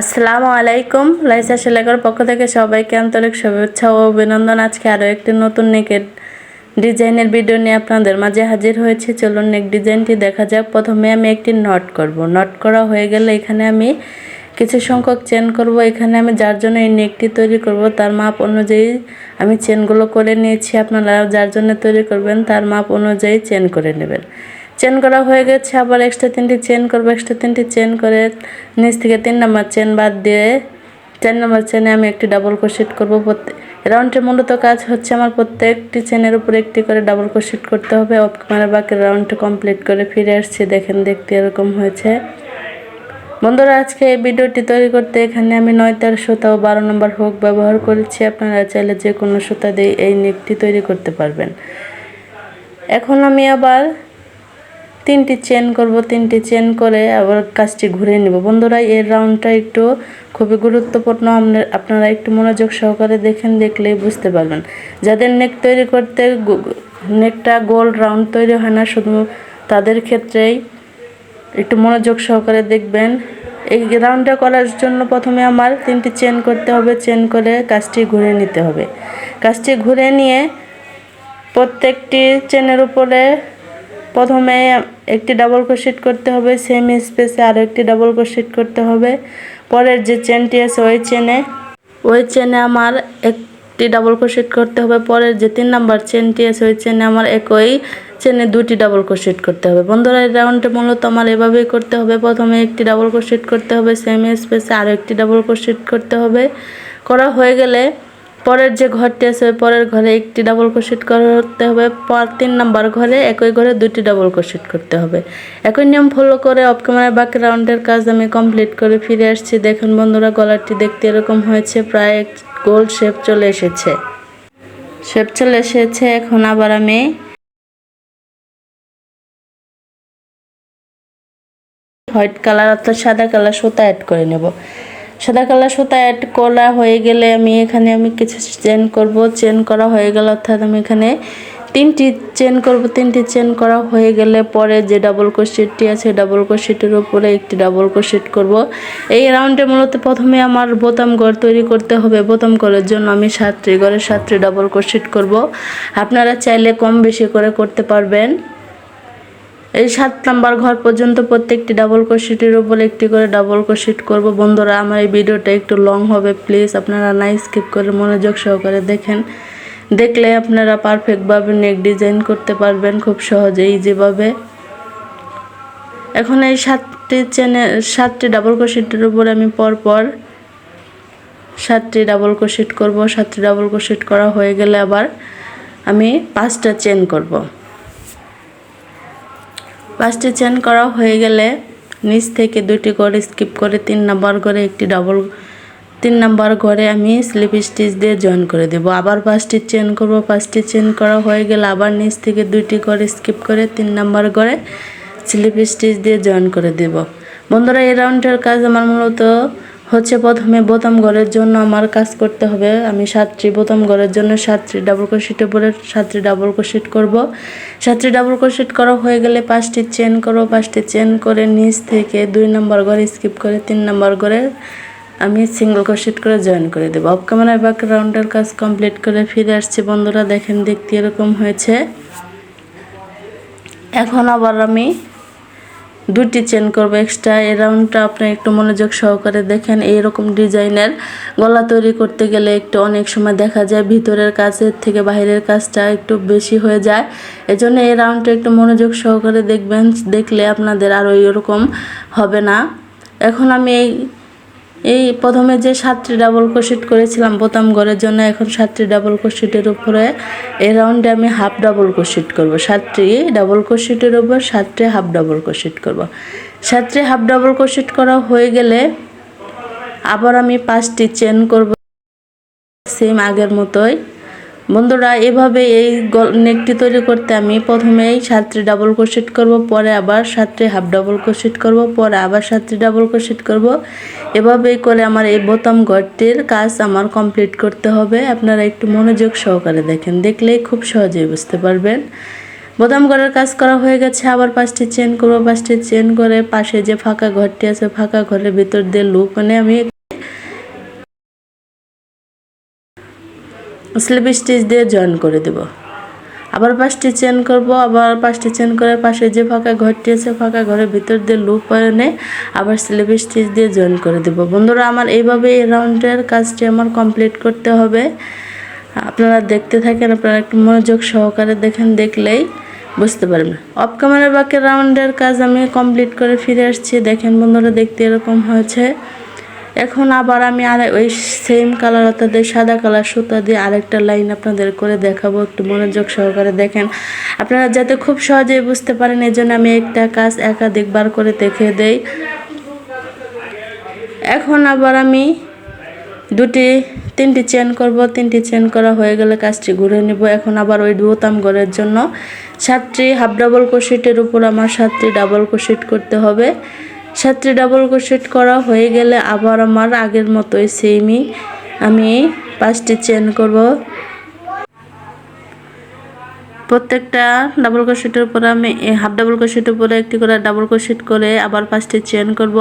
আসসালামু আলাইকুম। লাইসা সেলাগর পক্ষ থেকে সবাইকে আন্তরিক শুভেচ্ছা ও অভিনন্দন। আজকে আরও একটি নতুন নেকের ডিজাইনের ভিডিও নিয়ে আপনাদের মাঝে হাজির হয়েছে। চলুন নেক ডিজাইনটি দেখা যাক। প্রথমে আমি একটি নট করব। নট করা হয়ে গেলে এখানে আমি কিছু সংখ্যক চেন করব। এখানে আমি যার জন্য এই নেকটি তৈরি করব, তার মাপ অনুযায়ী আমি চেনগুলো করে নিয়েছি। আপনারা যার জন্য তৈরি করবেন, তার মাপ অনুযায়ী চেন করে নেবেন। চেন করা হয়ে গেছে, আবার এক্সট্রা তিনটি চেন করব এক্সট্রা তিনটি চেন করে নিচ থেকে তিন নম্বর চেন বাদ দিয়ে চার নম্বর চেনে আমি একটি ডাবল ক্রোশেট করব প্রত্যেক রাউন্ডের মূলত কাজ হচ্ছে আমার প্রত্যেকটি চেনের উপর একটি করে ডাবল ক্রোশেট করতে হবে। মানে বাকি রাউন্ডটা কমপ্লিট করে ফিরে আসছি, দেখেন, দেখতে এরকম হয়েছে। বন্ধুরা, আজকে এই ভিডিওটি তৈরি করতে এখানে আমি নয় তেরো সুতা ও বারো নম্বর হোক ব্যবহার করেছি। আপনারা চাইলে যে কোনো সুতা দিয়ে এই নেকটি তৈরি করতে পারবেন। এখন আমি আবার তিনটি চেন করব, তিনটি চেন করে আবার কাজটি ঘুরে নেব। বন্ধুরা এর রাউন্ডটা একটু খুবই গুরুত্বপূর্ণ। আপনার- একটু মনোযোগ সহকারে দেখেন, দেখলেই বুঝতে পারবেন। যাদের নেক তৈরি করতে নেকটা গোল রাউন্ড তৈরি হয় না, শুধু তাদের ক্ষেত্রেই একটু মনোযোগ সহকারে দেখবেন। এই রাউন্ডটা করার জন্য প্রথমে আমার তিনটি চেন করতে হবে চেন করে কাজটি ঘুরে নিতে হবে। কাজটি ঘুরে নিয়ে প্রত্যেকটি চেনের উপরে প্রথমে একটি ডাবল ক্রোশেট করতে হবে সেম স্পেসে আরও একটি ডাবল ক্রোশেট করতে হবে। পরের যে চেনটি আছে, ওই চেনে ওই চেনে আমার একটি ডাবল ক্রোশেট করতে হবে। পরের যে তিন নাম্বার চেনটি আছে, ওই চেনে আমার একই চেনে দুটি ডাবল ক্রোশেট করতে হবে। বন্ধুরা, এই রাউন্ডে মূলত আমার এভাবেই করতে হবে। প্রথমে একটি ডাবল ক্রোশেট করতে হবে সেম স্পেসে আরও একটি ডাবল ক্রোশেট করতে হবে। করা হয়ে গেলে পরের যে ঘরটি আছে, ওই পরের ঘরে একটি ডাবল ক্রোশেট করতে হবে। পর তিন নাম্বার ঘরে একই ঘরে দুটি ডাবল ক্রোশেট করতে হবে। একই নিয়ম ফলো করে অফ ক্যামেরার বাকি রাউন্ডের কাজ আমি কমপ্লিট করে ফিরে আসছি। দেখুন বন্ধুরা, গলাটি দেখতে এরকম হয়েছে, প্রায় গোল শেপ চলে এসেছে। শেপ চলে এসেছে, এখন আবার আমি হোয়াইট কালার অর্থাৎ সাদা কালার সুতা অ্যাড করে নেব। সাদা কালার সুতা অ্যাড করা হয়ে গেলে আমি এখানে আমি কিছু চেন করব। চেন করা হয়ে গেল অর্থাৎ আমি এখানে তিনটি চেন করব। তিনটি চেন করা হয়ে গেলে পরে যে ডাবল ক্রোশেটটি আছে ডাবল ক্রোশেটের উপরে একটি ডাবল ক্রোশেট করব। এই রাউন্ডে মূলত প্রথমে আমার বোতাম ঘর তৈরি করতে হবে। বোতাম ঘরের জন্য আমি সাতটি ঘরে সাতটি ডাবল ক্রোশেট করব। আপনারা চাইলে কম বেশি করে করতে পারবেন। এই সাত নাম্বার ঘর পর্যন্ত প্রত্যেকটি ডাবল ক্রোশেটের উপর একটি করে ডাবল ক্রোশেট করব। বন্ধুরা, আমার এই ভিডিওটা একটু লং হবে প্লিজ আপনারা না স্কিপ করে মনোযোগ সহকারে দেখেন। দেখলে আপনারা পারফেক্টভাবে নেক ডিজাইন করতে পারবেন খুব সহজেই, যেভাবে। এখন এই সাতটি চেনে সাতটি ডাবল ক্রোশেটের উপর আমি পরপর সাতটি ডাবল ক্রোশেট করব। সাতটি ডাবল ক্রোশেট করা হয়ে গেলে আবার আমি পাঁচটা চেন করব। পাঁচটি চেন করা হয়ে গেলে নিচ থেকে দুটি করে স্কিপ করে তিন নাম্বার করে একটি ডাবল তিন নাম্বার ঘরে আমি স্লিপ স্টিচ দিয়ে জয়েন করে দেব। আবার পাঁচটি চেন করব। পাঁচটি চেন করা হয়ে গেলে আবার নিচ থেকে দুইটি করে স্কিপ করে তিন নাম্বার ঘরে স্লিপ স্টিচ দিয়ে জয়েন করে দেব। বন্ধুরা, এই রাউন্ডের কাজ আমার মূলত হচ্ছে প্রথমে বোতাম ঘরের জন্য আমার কাজ করতে হবে। আমি সাতটি বোতাম ঘরের জন্য সাতটি ডাবল ক্রোশেটের উপরে সাতটি ডাবল ক্রোশেট করব। সাতটি ডাবল ক্রোশেট করা হয়ে গেলে পাঁচটি চেন করব। পাঁচটি চেন করে নিচ থেকে দুই নম্বর ঘরে স্কিপ করে তিন নম্বর ঘরে আমি সিঙ্গেল ক্রোশেট করে জয়েন করে দেবো। অফ ক্যামেরায় বাক রাউন্ডের কাজ কমপ্লিট করে ফিরে আসছি। বন্ধুরা, দেখেন দেখতে এরকম হয়েছে। এখন আবার আমি দুটি চেন করব এক্সট্রা এ রাউন্ডটা আপনি একটু মনোযোগ সহকারে দেখেন। এইরকম ডিজাইনের গলা তৈরি করতে গেলে একটু অনেক সময় দেখা যায়, ভিতরের কাজের থেকে বাইরের কাজটা একটু বেশি হয়ে যায়। এজন্য এই রাউন্ডটা একটু মনোযোগ সহকারে দেখবেন, দেখলে আপনাদের আরও এরকম হবে না। এখন আমি এই এই প্রথমে যে সাতটি ডাবল ক্রোশেট করেছিলাম বোতাম গড়ের জন্য এখন সাতটি ডাবল ক্রোশেটের উপরে এই রাউন্ডে আমি হাফ ডাবল ক্রোশেট করব। সাতটি ডাবল ক্রোশেটের উপর সাতটি হাফ ডাবল ক্রোশেট করব। সাতটি হাফ ডাবল ক্রোশেট করা হয়ে গেলে আবার আমি পাঁচটি চেন করব। সেম আগের মতোই। বন্ধুরা, এভাবে এই নেকটি তৈরি করতে আমি প্রথমেই সাতটি ডাবল ক্রোশেট করব, পরে আবার সাতটি হাফ ডাবল ক্রোশেট করব, পরে আবার সাতটি ডাবল ক্রোশেট করব। এভাবেই করে আমার এই বোতাম ঘরটির কাজ আমার কমপ্লিট করতে হবে। আপনারা একটু মনোযোগ সহকারে দেখেন, দেখলেই খুব সহজেই বুঝতে পারবেন। বোতাম ঘরের কাজ করা হয়ে গেছে, আবার পাঁচটি চেন করব, পাঁচটি চেন করে পাশে যে ফাঁকা ঘরটি আছে, ফাঁকা ঘরের ভিতর দিয়ে লুপ মানে আমি স্লিপ স্টিচ দিয়ে জয়েন করে দেব। আবার পাঁচটি চেন করব, আবার পাঁচটি চেন করে পাশে যে ফাঁকা ঘরটি আছে, ফাঁকা ঘরের ভিতর দিয়ে লুপ এনে আবার স্লিপ স্টিচ দিয়ে জয়েন করে দেব। বন্ধুরা, আমার এইভাবে এই রাউন্ডের কাজটি আমার কমপ্লিট করতে হবে। আপনারা দেখতে থাকেন, আপনারা একটু মনোযোগ সহকারে দেখেন, দেখলেই বুঝতে পারবেন। অফ ক্যামেরার বাকি রাউন্ডের কাজ আমি কমপ্লিট করে ফিরে আসছি। দেখেন বন্ধুরা, দেখতে এরকম হয়েছে। এখন আবার আমি আর ওই সেম কালার অর্থাৎ সাদা কালার সুতা দিয়ে আরেকটা লাইন আপনাদের করে দেখাবো, একটু মনোযোগ সহকারে দেখেন। আপনারা যাতে খুব সহজেই বুঝতে পারেন এই জন্য আমি একটা কাজ একাধিকবার করে দেখে দেই। এখন আবার আমি দুটি, তিনটি চেন করব, তিনটি চেন করা হয়ে গেলে কাজটি ঘুরে নেব। এখন আবার ওই বোতাম ঘরের জন্য। সাতটি হাফ ডাবল কোশিটের উপর আমার সাতটি ডাবল কোশিট করতে হবে। সাতটি ডাবল কোশিট করা হয়ে গেলে আবার আমার আগের মতোই সেমই আমি পাঁচটি চেন করব। প্রত্যেকটা ডাবল ক্রোশেটের উপরে আমি হাফ ডাবল ক্রোশেটের উপরে একটি করে ডাবল ক্রোশেট করে আবার পাঁচটি চেন করব।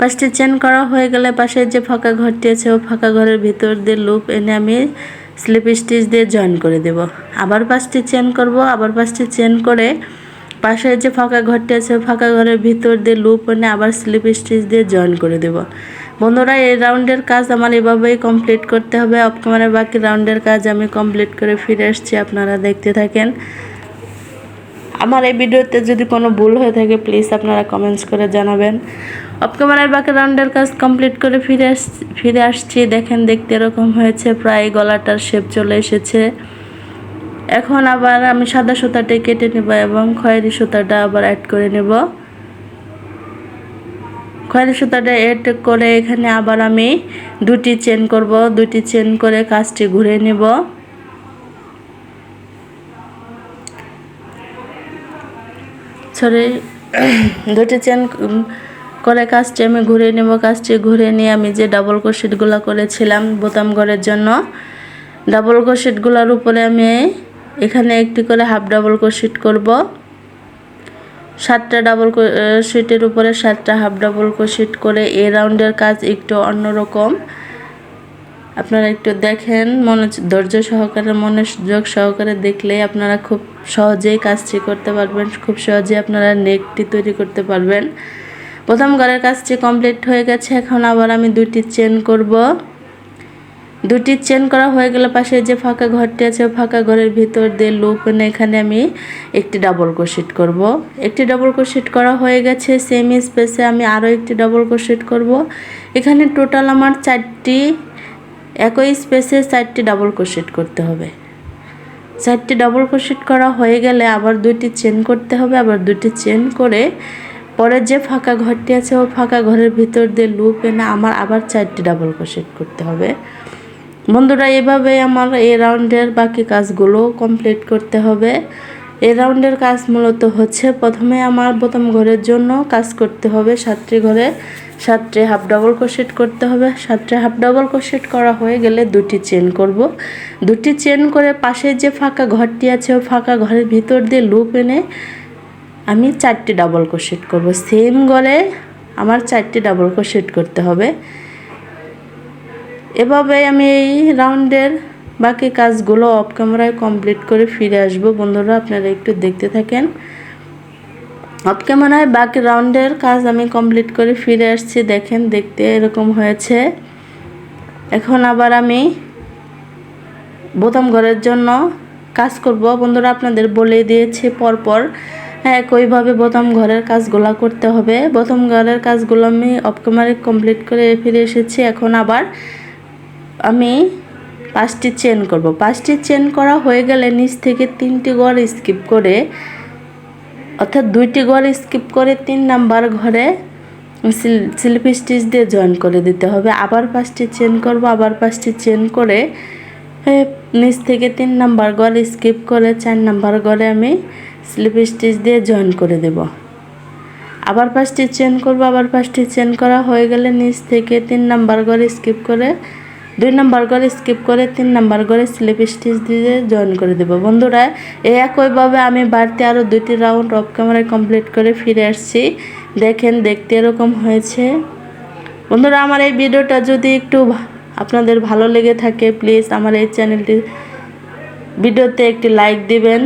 পাঁচটি চেন করা হয়ে গেলে পাশে যে ফাঁকা ঘরটি আছে, ও ফাঁকা ঘরের ভিতর দিয়ে লুপ এনে আমি স্লিপ স্টিচ দিয়ে জয়েন করে দেব। আবার পাঁচটি চেন করব, আবার পাঁচটি চেন করে পাশে যে ফাঁকা ঘরটি আছে ফাঁকা ঘরের ভিতর দিয়ে লুপ এনে আবার স্লিপ স্টিচ দিয়ে জয়েন করে দেব। বন্ধুরা, এই রাউন্ডের কাজ আমার এভাবেই কমপ্লিট করতে হবে। অফ ক্যামেরার বাকি রাউন্ডের কাজ আমি কমপ্লিট করে ফিরে আসছি, আপনারা দেখতে থাকেন। আমার এই ভিডিওতে যদি কোনো ভুল হয়ে থাকে প্লিজ আপনারা কমেন্টস করে জানাবেন। অফ ক্যামেরার বাকি রাউন্ডের কাজ কমপ্লিট করে ফিরে আস, ফিরে আসছি। দেখেন, দেখতে এরকম হয়েছে, প্রায় গলাটার শেপ চলে এসেছে। এখন আবার আমি সাদা সুতাটি কেটে নেব এবং খয়েরি সুতাটা আবার অ্যাড করে নেব। খয়েরি সুতাটা অ্যাড করে এখানে আবার আমি দুটি চেন করব। দুটি চেন করে কাজটি ঘুরে নেব। সরি দুটি চেন করে কাজটি আমি ঘুরে নেব। কাজটি ঘুরে নিয়ে আমি যে ডাবল ক্রোশেটগুলো করেছিলাম বোতাম ঘরের জন্য ডাবল ক্রোশেটগুলোর উপরে আমি এখানে একটি করে হাফ ডাবল ক্রোশেট করব। সাতটা ডাবল শিটের উপরে সাতটা হাফ ডাবল ক্রোশেট করে এ রাউন্ডের কাজ একটু অন্যরকম। আপনারা একটু দেখেন, মনে ধৈর্য সহকারে, মনোযোগ সহকারে দেখলে আপনারা খুব সহজেই কাজটি করতে পারবেন, খুব সহজেই আপনারা নেকটি তৈরি করতে পারবেন। প্রথম ঘরের কাজটি কমপ্লিট হয়ে গেছে, এখন আবার আমি দুটি চেন করব। দুটি চেন করা হয়ে গেলে পাশে, যে ফাঁকা ঘরটি আছে ফাঁকা ঘরের ভিতর দিয়ে লুপ এনে এখানে আমি একটি ডাবল ক্রোশেট করব। একটি ডাবল ক্রোশেট করা হয়ে গেছে সেম স্পেসে আমি আরও একটি ডাবল ক্রোশেট করব। এখানে টোটাল আমার চারটি, একই স্পেসে চারটি ডাবল ক্রোশেট করতে হবে। চারটি ডাবল ক্রোশেট করা হয়ে গেলে আবার দুটি চেন করতে হবে, আবার দুটি চেন করে পরের যে ফাঁকা ঘরটি আছে ও ফাঁকা ঘরের ভিতর দিয়ে লুপ এনে আমার আবার চারটি ডাবল ক্রোশেট করতে হবে। বন্ধুরা, এভাবে আমার এই রাউন্ডের বাকি কাজগুলো কমপ্লিট করতে হবে। এই রাউন্ডের কাজ মূলত হচ্ছে প্রথমে আমার প্রথম ঘরের জন্য কাজ করতে হবে সাতটি ঘরে। সাতটি হাফ ডাবল ক্রোশেট করতে হবে। সাতটি হাফ ডাবল ক্রোশেট করা হয়ে গেলে দুটি চেন করব। দুটি চেন করে পাশে যে ফাঁকা ঘরটি আছে ও ফাঁকা ঘরের ভিতর দিয়ে লুপ এনে আমি চারটি ডাবল ক্রোশেট করব। সেম গলে আমার চারটি ডাবল ক্রোশেট করতে হবে। এভাবে আমি এই রাউন্ডের বাকি কাজগুলো অফ ক্যামেরায় কমপ্লিট করে ফিরে আসব। বন্ধুরা, আপনারা একটু দেখতে থাকেন। অফ ক্যামেরায় বাকি রাউন্ডের কাজ আমি কমপ্লিট করে ফিরে আসছি। দেখেন, দেখতে এরকম হয়েছে। এখন আবার আমি বোতাম ঘরের জন্য কাজ করব। বন্ধুরা, আপনাদের বলে দিয়েছি পরপর হ্যাঁ একইভাবে বোতাম ঘরের কাজগুলো করতে হবে। বোতাম ঘরের কাজগুলো আমি অফ ক্যামেরায় কমপ্লিট করে ফিরে এসেছি। এখন আবার আমি পাঁচটি চেন করব। পাঁচটি চেন করা হয়ে গেলে নিচ থেকে তিনটি ঘর স্কিপ করে, অর্থাৎ দুইটি ঘর স্কিপ করে তিন নাম্বার ঘরে স্লিপ স্টিচ দিয়ে জয়েন করে দিতে হবে। আবার পাঁচটি চেন করব, আবার পাঁচটি চেন করে নিচ থেকে তিন নাম্বার ঘর স্কিপ করে চার নাম্বার ঘরে আমি স্লিপ স্টিচ দিয়ে জয়েন করে দেব। আবার পাঁচটি চেন করব, আবার পাঁচটি চেন করা হয়ে গেলে নিচ থেকে তিন নাম্বার ঘরে স্কিপ করে দুই নম্বর করে স্কিপ করে তিন নাম্বার করে স্লিপ স্টিচ দিয়ে জয়েন করে দেবো। বন্ধুরা, এই একইভাবে আমি বাড়তি আরও দুইটি রাউন্ড অফ ক্যামেরায় কমপ্লিট করে ফিরে আসছি। দেখেন, দেখতে এরকম হয়েছে। বন্ধুরা, আমার এই ভিডিওটা যদি একটু আপনাদের ভালো লেগে থাকে প্লিজ আমার এই চ্যানেলটি ভিডিওতে একটি লাইক দিবেন।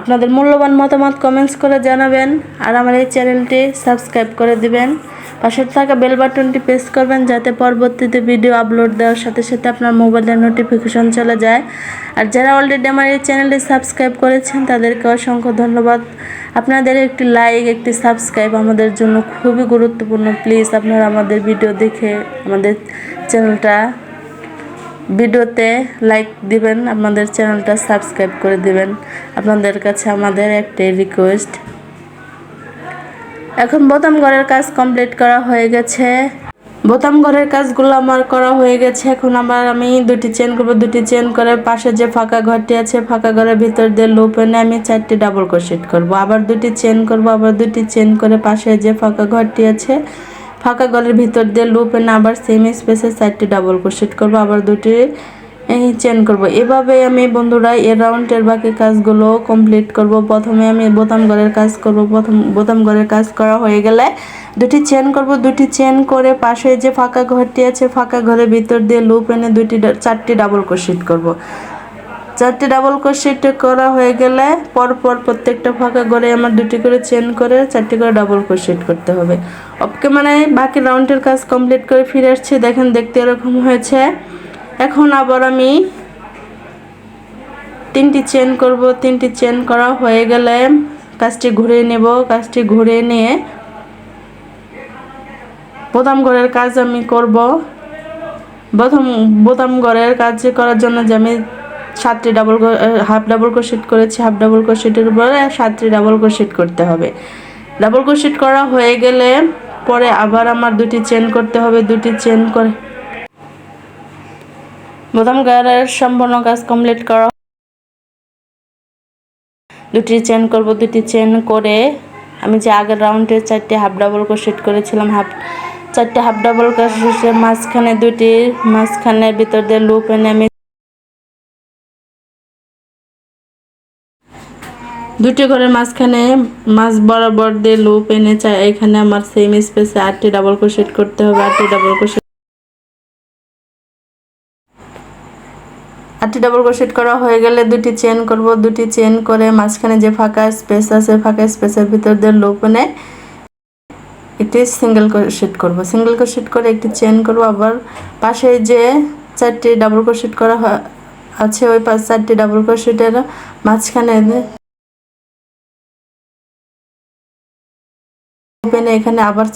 আপনাদের মূল্যবান মতামত কমেন্টস করে জানাবেন আর আমার এই চ্যানেলটি সাবস্ক্রাইব করে দিবেন। পাশে থাকা বেল বাটনটি প্রেস করবেন যাতে পরবর্তীতে ভিডিও আপলোড দেওয়ার সাথে সাথে আপনার মোবাইলের নোটিফিকেশন চলে যায়। আর যারা অলরেডি আমার এই চ্যানেলটি সাবস্ক্রাইব করেছেন, তাদেরকে অসংখ্য ধন্যবাদ। আপনাদের একটি লাইক একটি সাবস্ক্রাইব আমাদের জন্য খুবই গুরুত্বপূর্ণ। প্লিজ আপনারা আমাদের ভিডিও দেখে আমাদের চ্যানেলটা ভিডিওতে লাইক দিবেন আমাদের চ্যানেলটা সাবস্ক্রাইব করে দিবেন। আপনাদের কাছে আমাদের একটাই রিকোয়েস্ট এখন বোতাম ঘরের কাজ কমপ্লিট করা হয়ে গেছে। বোতাম ঘরের কাজগুলো আমার করা হয়ে গেছে। এখন আবার আমি দুটি চেন করব। দুটি চেন করে পাশে যে ফাঁকা ঘরটি আছে, ফাঁকা ঘরের ভিতর দিয়ে লুপ এনে আমি চারটি ডাবল ক্রোশেট করব। আবার দুটি চেন করব, আবার দুটি চেন করে পাশে যে ফাঁকা ঘরটি আছে ফাঁকা ঘরের ভিতর দিয়ে লুপ এনে আবার সেম স্পেসে চারটি ডাবল ক্রোশেট করব, আবার দুটি চেন করব। এভাবে আমি বন্ধুরা এ রাউন্ডের বাকি কাজগুলো কমপ্লিট করব। প্রথমে আমি বোতাম ঘরের কাজ করব। প্রথম, বোতাম ঘরের কাজ করা হয়ে গেলে দুটি চেন করব। দুটি চেন করে পাশে যে ফাঁকা ঘরটি আছে, ফাঁকা ঘরের ভিতর দিয়ে লুপ এনে দুটি চারটি ডাবল ক্রোশেট করব। চারটি ডাবল ক্রোশেট করা হয়ে গেলে পরপর প্রত্যেকটা ফাঁকা ঘরে আমার দুটি করে চেন করে চারটি করে ডাবল ক্রোশেট করতে হবে। ওকে মানে বাকি রাউন্ডের কাজ কমপ্লিট করে ফিরে আসছি। দেখেন, দেখতে এরকম হয়েছে। এখন আবার আমি তিনটি চেন করব। তিনটি চেন করা হয়ে গেলে কাজটি ঘুরে নেব। কাজটি ঘুরে নিয়ে বোতাম ঘরের কাজ আমি করব। প্রথম বোতাম ঘরের কাজ করার জন্য যে আমি সাতটি ডাবল হাফ ডাবল ক্রোশেট করেছি হাফ ডাবল ক্রোশেটের উপরে সাতটি ডাবল ক্রোশেট করতে হবে। ডাবল ক্রোশেট করা হয়ে গেলে পরে আবার আমার দুটি চেন করতে হবে, দুটি চেন করে। বোতাম ঘরের সম্পূর্ণ কাজ কমপ্লিট করা। দুটি চেন করব, দুটি চেন করে আমি যে আগের রাউন্ডে চারটে হাফ ডাবল ক্রোশেট করেছিলাম হাফ চারটে হাফ ডাবল ক্রোশেটের মাঝখানে দুটি, মাঝখানের ভিতর দিয়ে লুপ এনে আমি দুটি ঘরের মাঝখানে মাছ বরাবর দিয়ে লুপ এনে চাই এখানে আমার সেম স্পেসে আটটি ডাবল ক্রোশেট করতে হবে, আটটি ডাবল ক্রোশেট আটটি ডাবল ক্রোশেট করা হয়ে গেলে দুটি চেন করব, দুটি চেন করে মাঝখানে যে ফাঁকা স্পেস আছে, ফাঁকা স্পেসের ভিতর দিয়ে লুপ এনে একটি সিঙ্গেল ক্রোশেট করব। সিঙ্গেল ক্রোশেট করে একটি চেন করব, আবার পাশে যে চারটি ডাবল ক্রোশেট করা আছে, ওই পাঁচ চারটি ডাবল ক্রোশেটের মাঝখানে ওপেনে এখানে আবার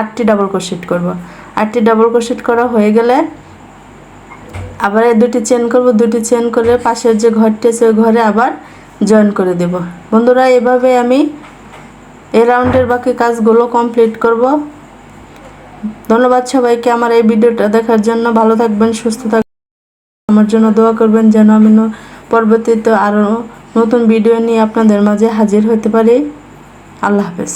আটটি ডাবল ক্রোশেট করব। আটটি ডাবল ক্রোশেট করা হয়ে গেলে আবার দুটি চেন করব। দুটি চেন করে পাশের যে ঘরটি আছে, ওই ঘরে আবার জয়েন করে দেব। বন্ধুরা, এভাবে আমি এই রাউন্ডের বাকি কাজগুলো কমপ্লিট করব। ধন্যবাদ সবাইকে আমার এই ভিডিওটা দেখার জন্য। ভালো থাকবেন, সুস্থ থাকবেন। আমার জন্য দোয়া করবেন যেন আমি পরবর্তীতে আরও নতুন ভিডিও নিয়ে আপনাদের মাঝে হাজির হতে পারি। আল্লাহ হাফেজ।